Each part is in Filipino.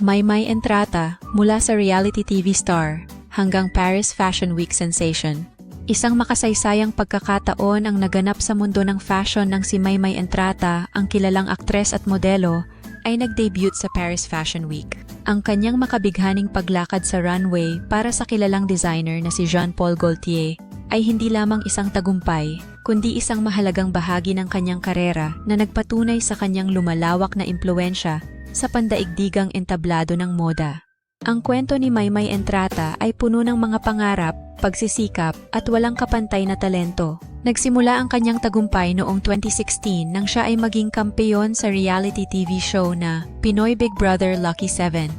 Maymay Entrata mula sa reality TV star hanggang Paris Fashion Week sensation. Isang makasaysayang pagkakataon ang naganap sa mundo ng fashion ng si Maymay Entrata, ang kilalang aktres at modelo, ay nag-debut sa Paris Fashion Week. Ang kanyang makabighaning paglakad sa runway para sa kilalang designer na si Jean-Paul Gaultier ay hindi lamang isang tagumpay, kundi isang mahalagang bahagi ng kanyang karera na nagpatunay sa kanyang lumalawak na impluensya sa pandaigdigang entablado ng moda. Ang kwento ni Maymay Entrata ay puno ng mga pangarap, pagsisikap at walang kapantay na talento. Nagsimula ang kanyang tagumpay noong 2016 nang siya ay maging kampeyon sa reality TV show na Pinoy Big Brother Lucky 7.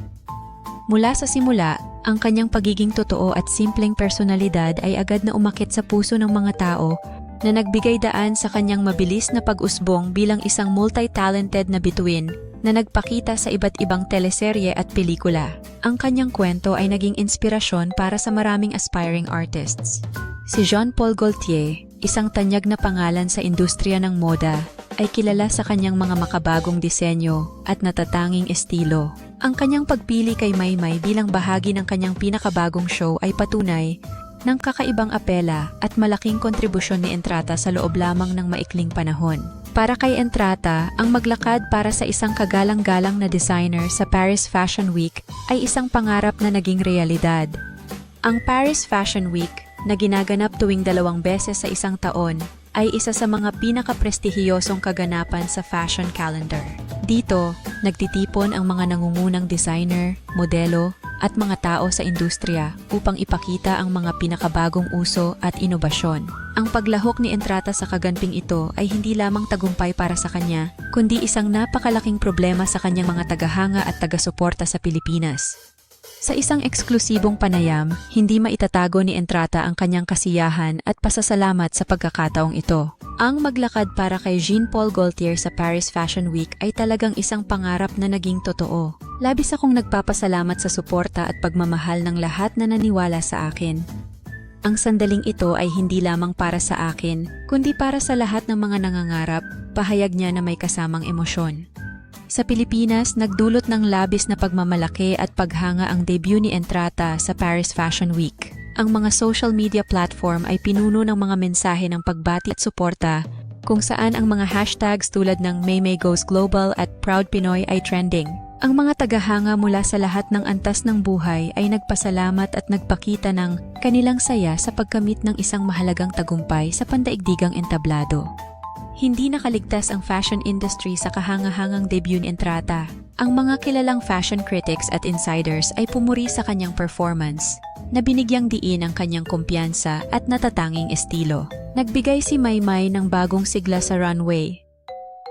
Mula sa simula, ang kanyang pagiging totoo at simpleng personalidad ay agad na umakit sa puso ng mga tao na nagbigay daan sa kanyang mabilis na pag-usbong bilang isang multi-talented na bituin na nagpakita sa iba't ibang teleserye at pelikula. Ang kanyang kwento ay naging inspirasyon para sa maraming aspiring artists. Si Jean-Paul Gaultier, isang tanyag na pangalan sa industriya ng moda, ay kilala sa kanyang mga makabagong disenyo at natatanging estilo. Ang kanyang pagpili kay Maymay bilang bahagi ng kanyang pinakabagong show ay patunay ng kakaibang apela at malaking kontribusyon ni Entrata sa loob lamang ng maikling panahon. Para kay Entrata, ang maglakad para sa isang kagalang-galang na designer sa Paris Fashion Week ay isang pangarap na naging realidad. Ang Paris Fashion Week, na ginaganap tuwing dalawang beses sa isang taon, ay isa sa mga pinakaprestihiyosong kaganapan sa fashion calendar. Dito, nagtitipon ang mga nangungunang designer, modelo, at mga tao sa industriya upang ipakita ang mga pinakabagong uso at inobasyon. Ang paglahok ni Entrata sa kaganping ito ay hindi lamang tagumpay para sa kanya, kundi isang napakalaking problema sa kanyang mga tagahanga at taga-suporta sa Pilipinas. Sa isang eksklusibong panayam, hindi maitatago ni Entrata ang kanyang kasiyahan at pasasalamat sa pagkakataong ito. Ang maglakad para kay Jean-Paul Gaultier sa Paris Fashion Week ay talagang isang pangarap na naging totoo. Labis akong nagpapasalamat sa suporta at pagmamahal ng lahat na naniwala sa akin. Ang sandaling ito ay hindi lamang para sa akin, kundi para sa lahat ng mga nangangarap, pahayag niya na may kasamang emosyon. Sa Pilipinas, nagdulot ng labis na pagmamalaki at paghanga ang debut ni Entrata sa Paris Fashion Week. Ang mga social media platform ay pinuno ng mga mensahe ng pagbati at suporta kung saan ang mga hashtags tulad ng Maymay Goes Global at Proud Pinoy ay trending. Ang mga tagahanga mula sa lahat ng antas ng buhay ay nagpasalamat at nagpakita ng kanilang saya sa pagkamit ng isang mahalagang tagumpay sa pandaigdigang entablado. Hindi nakaligtas ang fashion industry sa kahangahangang debut ni Entrata. Ang mga kilalang fashion critics at insiders ay pumuri sa kanyang performance, na binigyang diin ang kanyang kumpiyansa at natatanging estilo. Nagbigay si Maymay ng bagong sigla sa runway.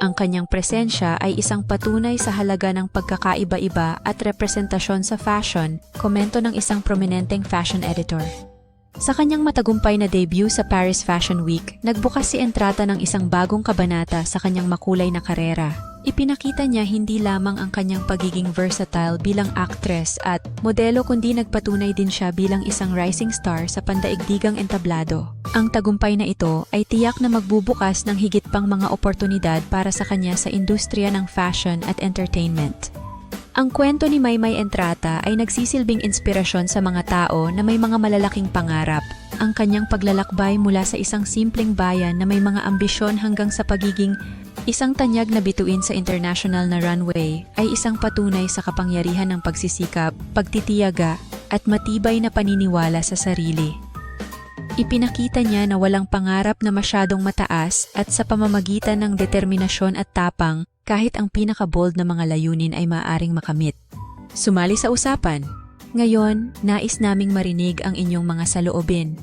Ang kanyang presensya ay isang patunay sa halaga ng pagkakaiba-iba at representasyon sa fashion, komento ng isang prominenteng fashion editor. Sa kanyang matagumpay na debut sa Paris Fashion Week, nagbukas si Entrata ng isang bagong kabanata sa kanyang makulay na karera. Ipinakita niya hindi lamang ang kanyang pagiging versatile bilang actress at modelo kundi nagpatunay din siya bilang isang rising star sa pandaigdigang entablado. Ang tagumpay na ito ay tiyak na magbubukas ng higit pang mga oportunidad para sa kanya sa industriya ng fashion at entertainment. Ang kwento ni Maymay Entrata ay nagsisilbing inspirasyon sa mga tao na may mga malalaking pangarap. Ang kanyang paglalakbay mula sa isang simpleng bayan na may mga ambisyon hanggang sa pagiging isang tanyag na bituin sa international na runway ay isang patunay sa kapangyarihan ng pagsisikap, pagtitiyaga, at matibay na paniniwala sa sarili. Ipinakita niya na walang pangarap na masyadong mataas at sa pamamagitan ng determinasyon at tapang, kahit ang pinaka-bold na mga layunin ay maaaring makamit. Sumali sa usapan. Ngayon, nais naming marinig ang inyong mga saloobin.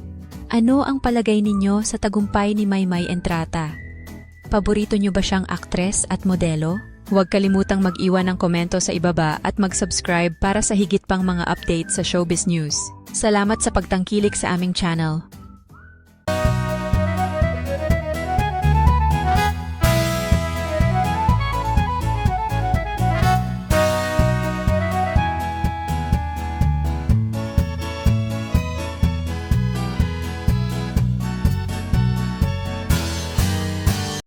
Ano ang palagay ninyo sa tagumpay ni Maymay Entrata? Paborito niyo ba siyang aktres at modelo? Huwag kalimutang mag-iwan ng komento sa ibaba at mag-subscribe para sa higit pang mga updates sa showbiz news. Salamat sa pagtangkilik sa aming channel.